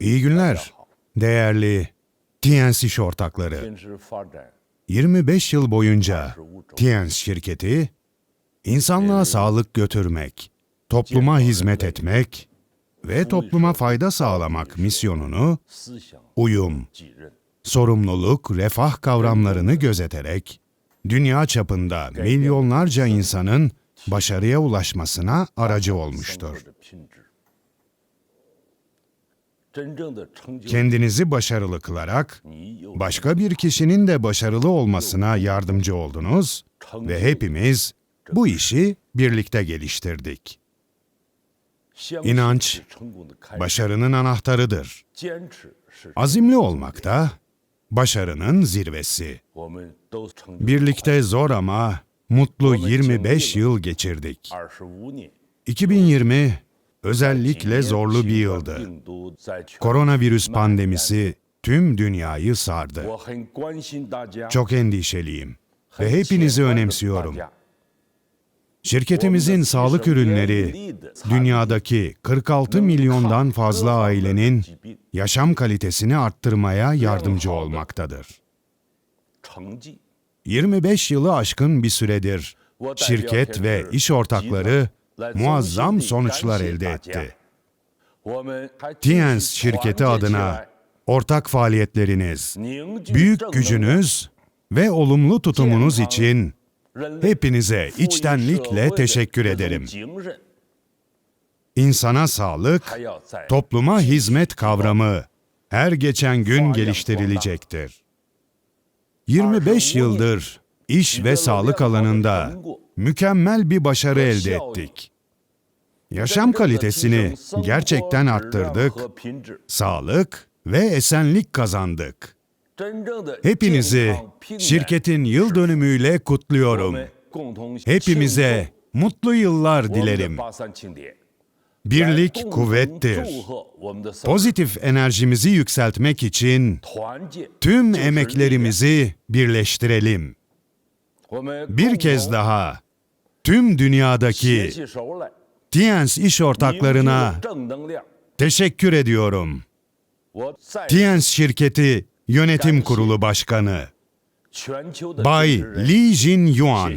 İyi günler, değerli Tiensiş ortakları. 25 yıl boyunca Tiens şirketi, insanlığa sağlık götürmek, topluma hizmet etmek ve topluma fayda sağlamak misyonunu uyum, sorumluluk, refah kavramlarını gözeterek dünya çapında milyonlarca insanın başarıya ulaşmasına aracı olmuştur kendinizi başarılı kılarak başka bir kişinin de başarılı olmasına yardımcı oldunuz ve hepimiz bu işi birlikte geliştirdik. İnanç başarının anahtarıdır. Azimli olmak da başarının zirvesi. Birlikte zor ama mutlu 25 yıl geçirdik. 2020 Özellikle zorlu bir yıldı. Koronavirüs pandemisi tüm dünyayı sardı. Çok endişeliyim ve hepinizi önemsiyorum. Şirketimizin sağlık ürünleri dünyadaki 46 milyondan fazla ailenin yaşam kalitesini arttırmaya yardımcı olmaktadır. 25 yılı aşkın bir süredir şirket ve iş ortakları muazzam sonuçlar elde etti. Tiens şirketi adına ortak faaliyetleriniz, büyük gücünüz ve olumlu tutumunuz için hepinize içtenlikle teşekkür ederim. İnsana sağlık, topluma hizmet kavramı her geçen gün geliştirilecektir. 25 yıldır iş ve sağlık alanında mükemmel bir başarı elde ettik. Yaşam kalitesini gerçekten arttırdık, sağlık ve esenlik kazandık. Hepinizi şirketin yıl dönümüyle kutluyorum. Hepimize mutlu yıllar dilerim. Birlik kuvvettir. Pozitif enerjimizi yükseltmek için tüm emeklerimizi birleştirelim. Bir kez daha tüm dünyadaki Tiens iş ortaklarına teşekkür ediyorum. Tiens şirketi yönetim kurulu başkanı Bay Li Jin Yuan.